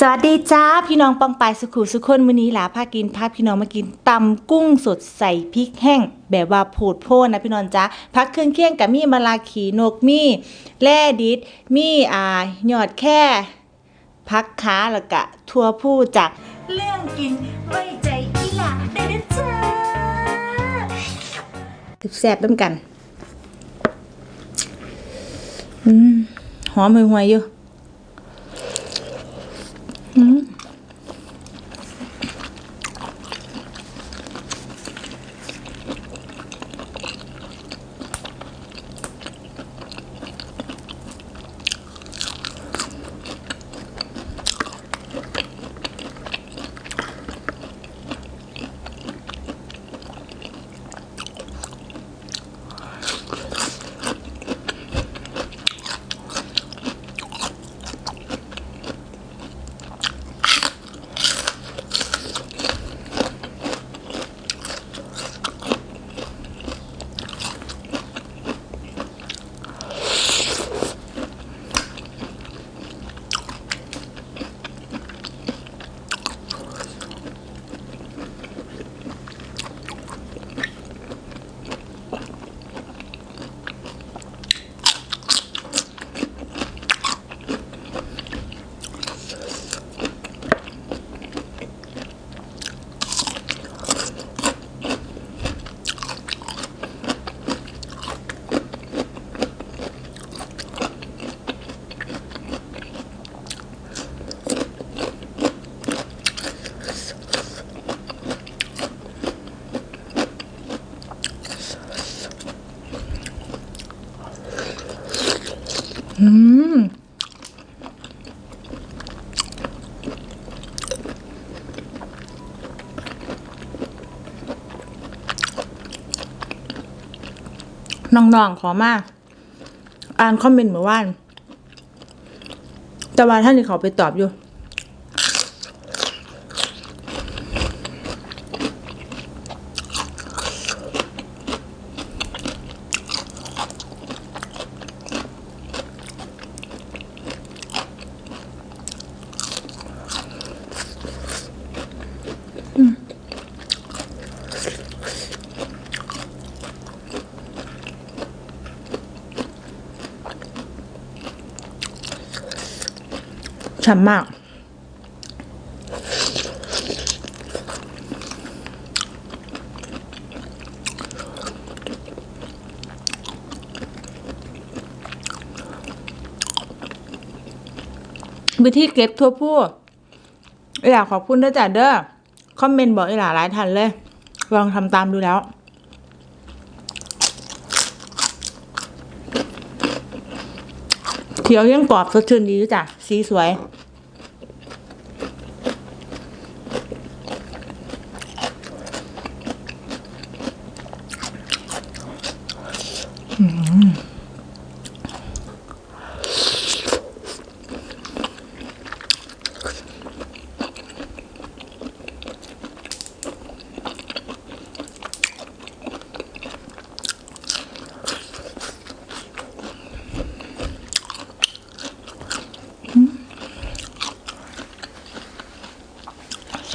สวัสดีจ้าพี่น้องปองปายสุขุสุขคนมื้อนี้หลาพากินพาพี่น้องมากินตำกุ้งสดใส่พริกแห้ง แบบว่าโผดโพนนะพี่น้องจ้าพักเครื่องเคียงกับมีมะลาขีนกมีแล่ดิดมีอ่าหยอดแค่พักขาแล้วก็ทัวผู้จักเรื่องกินไว้ใจอีหลาได้เด้อจ้าแซ่บด้วยกัน อืมหอมหวยๆอยู่ อื น้องๆขอมาก อ่านคอมเมนต์เมื่อวาน แต่ว่าท่านนี่เขาไปตอบอยู่ ฉ่ำมาก วิธีเก็บทั่วผู้อยากขอบคุณด้วยจ้ะเด้อ คอมเมนต์บอกอีหลาหลายทันเลย ลองทำตามดูแล้วเขียวยังกรอบสดชื่นดีด้วยจ้ะ สีสวย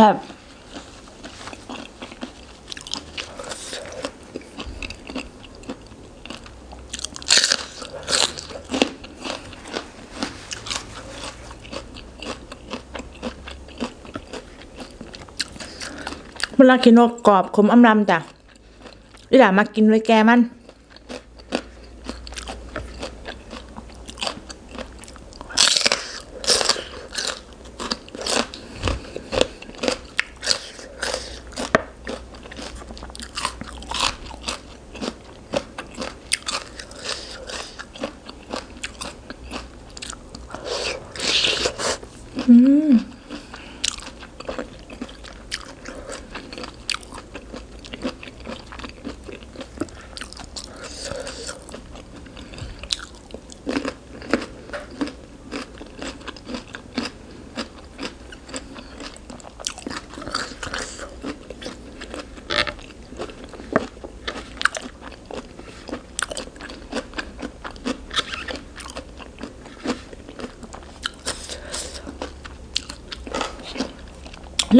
แซ่บเวลากินนกกรอบขมอำลำจ้ะอีหล่ามากินไว้แกมัน Hmm.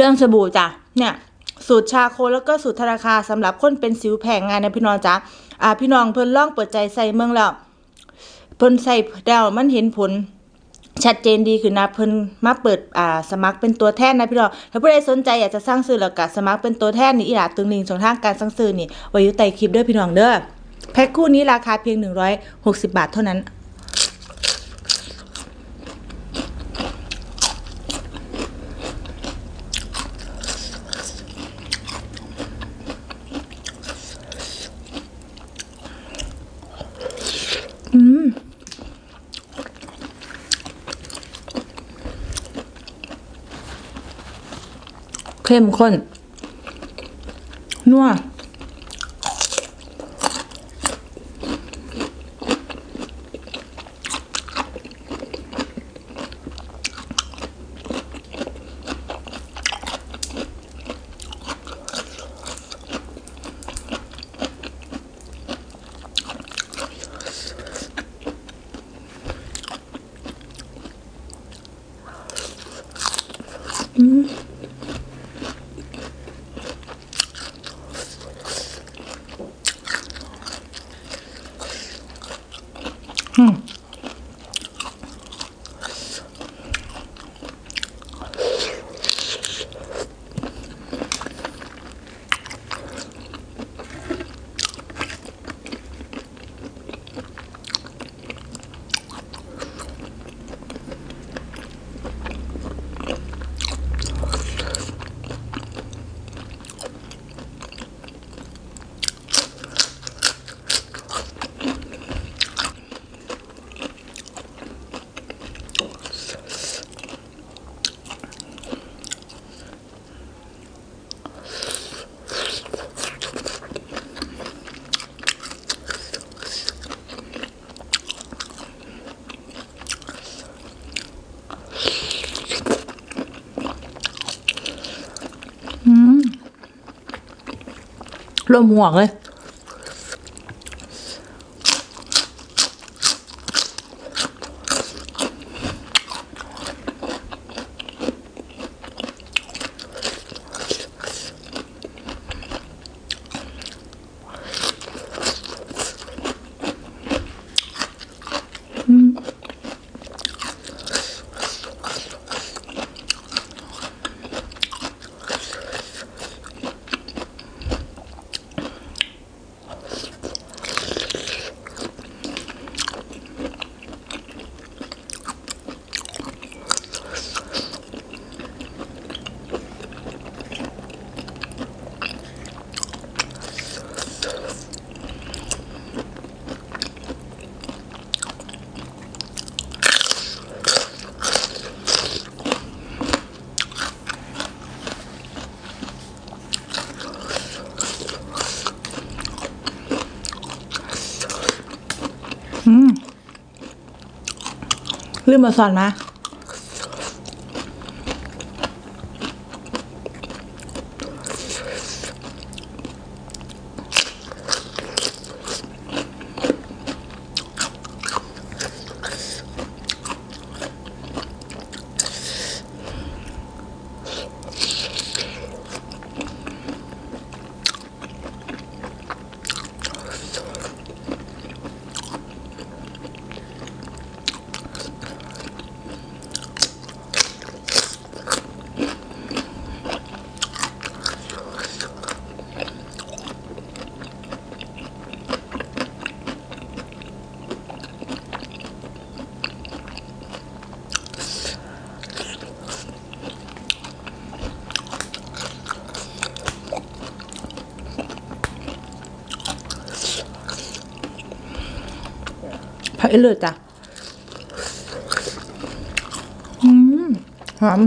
รื่องสบู่จ้ะเนี่ยสูตรชาโคแล้วก็สูตรธนาคารสำหรับคนเป็นสิวแผงงานนะพี่น้องจ้ะอ่าพี่น้องเพิ่นล่องเปิดใจใส่เมืองแล้วเพิ่นใส่แล้วมันเห็นผลชัดเจนดีขึ้นะเพิ่นมาเปิดอ่าสมัครเป็นตัวแทนนะพี่น้องถ้าผู้ใดสนใจอยากจะสร้างซื้อแล้วก็สมัครเป็นตัวแทนนี่อีหลาตึงลิงช่องทางการสั่งซื้อนี่ไว้อยู่ใต้คลิปเด้อพี่น้องเด้อแพ็คคู่นี้ราคาเพียง 160 บาทเท่านั้น เข้มข้นนัว รวม อืมลยลืมมาสอนมา เลือดจ้ะอืมหอม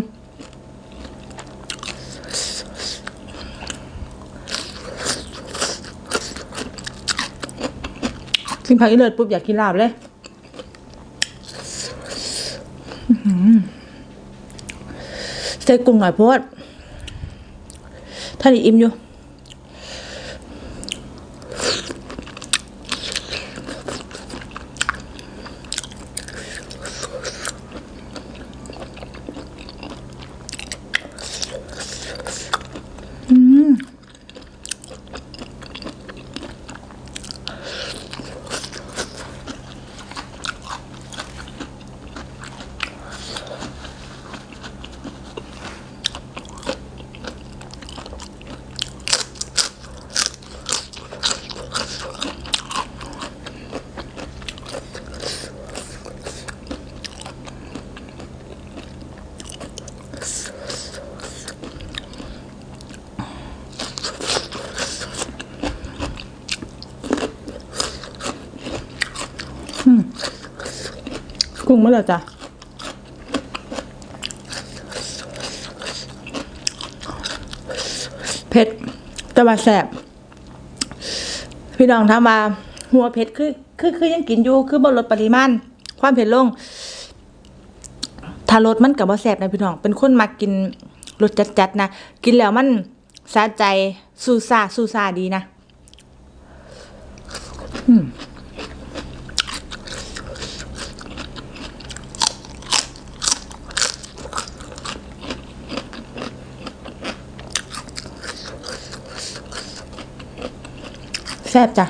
กินผักอีเลือดปุ๊บอยากกินลาบเลยใส่กุ้งหน่อยโพดท่านอิ่มอยู่ กุ้งมาแล้วจ้ะเผ็ดแต่ว่าแสบพี่น้องถามว่าหัวเผ็ดคือคือคือยังกินอยู่คือบ่ลดปริมาณความเผ็ดลง ถ้ารสมันกับบ่แสบนะพี่น้องเป็นคนมักกินรสจัดๆนะกินแล้วมันสะใจซูซาซูซาดีนะแซ่บจ้ะ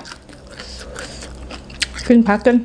ขึ้นพักกัน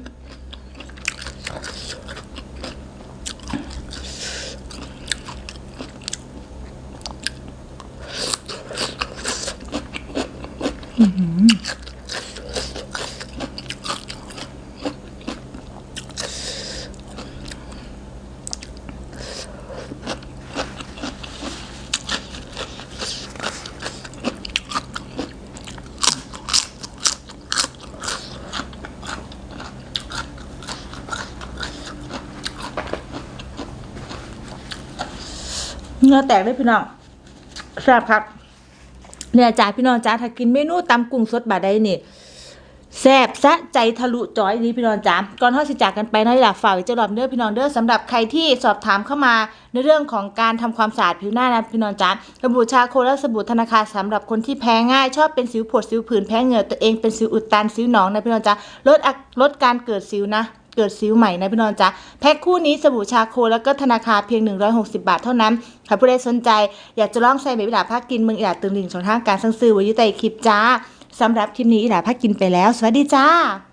เนื้อแตกเลยพี่น้องแซ่บครับเนี่ยจ้าพี่น้องจ้าถ้ากินเมนูตำกุ้งสดบาดใดนี่แซ่บซะใจทะลุจอยนี้พี่น้องจ้าก่อนทอดสิจากกันไปนะอยากฝากเจ้ารอบเด้อพี่น้องเด้อสำหรับใครที่สอบถามเข้ามาในเรื่องของการทำความสะอาดผิวหน้านะพี่น้องจ้าสบู่ชาโคและสบู่ธนาคารสำหรับคนที่แพ้ง่าย ชอบเป็นสิวผดสิวผื่นแพ้เหงื่อตัวเองเป็นสิวอุดตันสิวหนองนะพี่น้องจ้าลดลดการเกิดสิวนะ เกิดสิวใหม่นะพี่น้องจ๊ะแพ็คคู่นี้สบู่ชาโคแล้วก็ธนาคารเพียง 160 บาทเท่านั้นถ้าผู้ใดสนใจ อยากจะลองใส่เบบี้ดาพักกินมึงอีดาตึงลิงช่องทางการสั่งซื้อไว้ยุติคลิปจ้าสำหรับคลิปนี้อิดาพักกินไปแล้ว สวัสดีจ้า